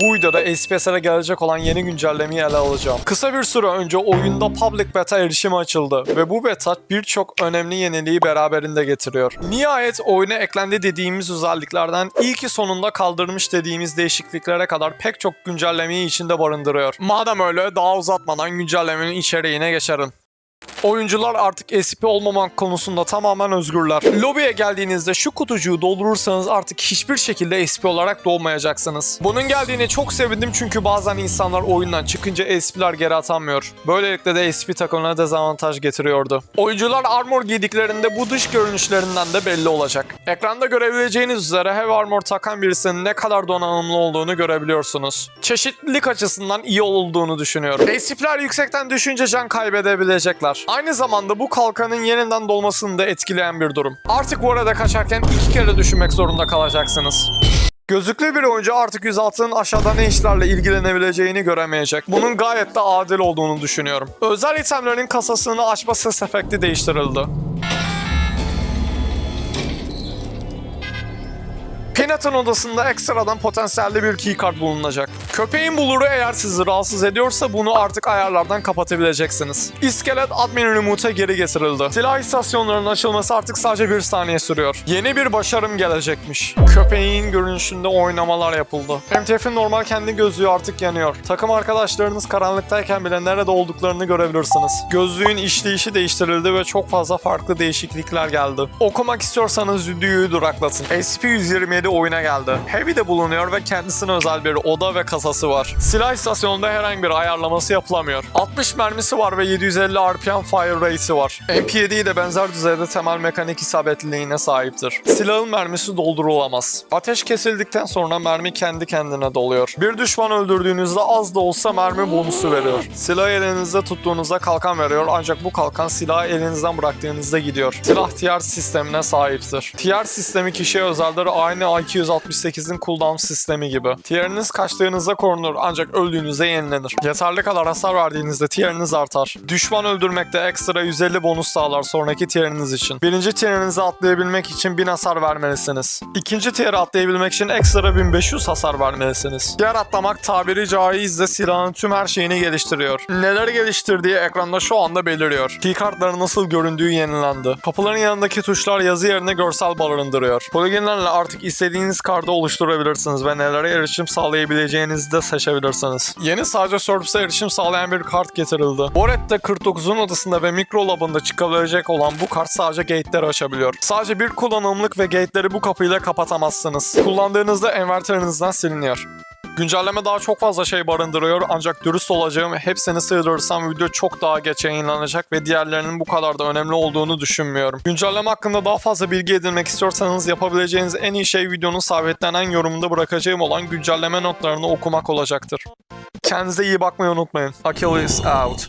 Bu videoda SPS'e gelecek olan yeni güncellemeyi ele alacağım. Kısa bir süre önce oyunda Public Beta erişimi açıldı ve bu beta birçok önemli yeniliği beraberinde getiriyor. Nihayet oyuna eklendi dediğimiz özelliklerden ilki sonunda kaldırmış dediğimiz değişikliklere kadar pek çok güncellemeyi içinde barındırıyor. Madem öyle daha uzatmadan güncellemenin içeriğine geçelim. Oyuncular artık SP olmamak konusunda tamamen özgürler. Lobiye geldiğinizde şu kutucuğu doldurursanız artık hiçbir şekilde SP olarak doğmayacaksınız. Bunun geldiğine çok sevindim çünkü bazen insanlar oyundan çıkınca SP'ler geri atanmıyor. Böylelikle de SP takımına dezavantaj getiriyordu. Oyuncular armor giydiklerinde bu dış görünüşlerinden de belli olacak. Ekranda görebileceğiniz üzere Heavy Armor takan birisinin ne kadar donanımlı olduğunu görebiliyorsunuz. Çeşitlilik açısından iyi olduğunu düşünüyorum. SP'ler yüksekten düşünce can kaybedebilecekler. Aynı zamanda bu kalkanın yeniden dolmasını da etkileyen bir durum. Artık bu arada kaçarken iki kere düşünmek zorunda kalacaksınız. Gözlüklü bir oyuncu artık 106'nın aşağıda ne işlerle ilgilenebileceğini göremeyecek. Bunun gayet de adil olduğunu düşünüyorum. Özel itemlerin kasasını açma ses efekti değiştirildi. Peanut'ın odasında ekstradan potansiyelli bir keycard bulunacak. Köpeğin buluru eğer sizi rahatsız ediyorsa bunu artık ayarlardan kapatabileceksiniz. İskelet admin remote'a geri getirildi. Silah istasyonlarının açılması artık sadece bir saniye sürüyor. Yeni bir başarım gelecekmiş. Köpeğin görünüşünde oynamalar yapıldı. MTF'in normal kendi gözlüğü artık yanıyor. Takım arkadaşlarınız karanlıktayken bile nerede olduklarını görebilirsiniz. Gözlüğün işleyişi değiştirildi ve çok fazla farklı değişiklikler geldi. Okumak istiyorsanız videoyu duraklatın. SP-127 oyuna geldi. Heavy de bulunuyor ve kendisine özel bir oda ve kasası var. Silah istasyonunda herhangi bir ayarlaması yapılamıyor. 60 mermisi var ve 750 RPM fire rate'i var. MP7'yi de benzer düzeyde temel mekanik isabetliliğine sahiptir. Silahın mermisi doldurulamaz. Ateş kesildikten sonra mermi kendi kendine doluyor. Bir düşman öldürdüğünüzde az da olsa mermi bonusu veriyor. Silahı elinizde tuttuğunuzda kalkan veriyor ancak bu kalkan silahı elinizden bıraktığınızda gidiyor. Silah TR sistemine sahiptir. TR sistemi kişiye özeldir aynı IQ168'in cooldown sistemi gibi. TR'iniz kaçtığınızda korunur ancak öldüğünüzde yenilenir. Yeterli kadar hasar verdiğinizde TR'iniz artar. Düşman öldürmekte ekstra 150 bonus sağlar sonraki TR'iniz için. Birinci TR'inizi atlayabilmek için 1000 hasar vermelisiniz. İkinci TR'i atlayabilmek için ekstra 1500 hasar vermelisiniz. Yer atlamak tabiri caizse silahın tüm her şeyini geliştiriyor. Neler geliştirdiği ekranda şu anda beliriyor. Keycardların nasıl göründüğü yenilendi. Kapıların yanındaki tuşlar yazı yerine görsel barındırıyor. Poligonlarla artık istediğiniz kartı oluşturabilirsiniz ve nelere erişim sağlayabileceğinizi de seçebilirsiniz. Yeni sadece Service'e erişim sağlayan bir kart getirildi. Boret'te 49'un odasında ve Micro Lab'ında çıkabilecek olan bu kart sadece gate'leri açabiliyor. Sadece bir kullanımlık ve gate'leri bu kapıyla kapatamazsınız. Kullandığınızda enverterinizden siliniyor. Güncelleme daha çok fazla şey barındırıyor ancak dürüst olacağım hepsini sığdırırsam video çok daha geç yayınlanacak ve diğerlerinin bu kadar da önemli olduğunu düşünmüyorum. Güncelleme hakkında daha fazla bilgi edinmek istiyorsanız yapabileceğiniz en iyi şey videonun sabitlenen yorumunda bırakacağım olan güncelleme notlarını okumak olacaktır. Kendinize iyi bakmayı unutmayın. Achilles out.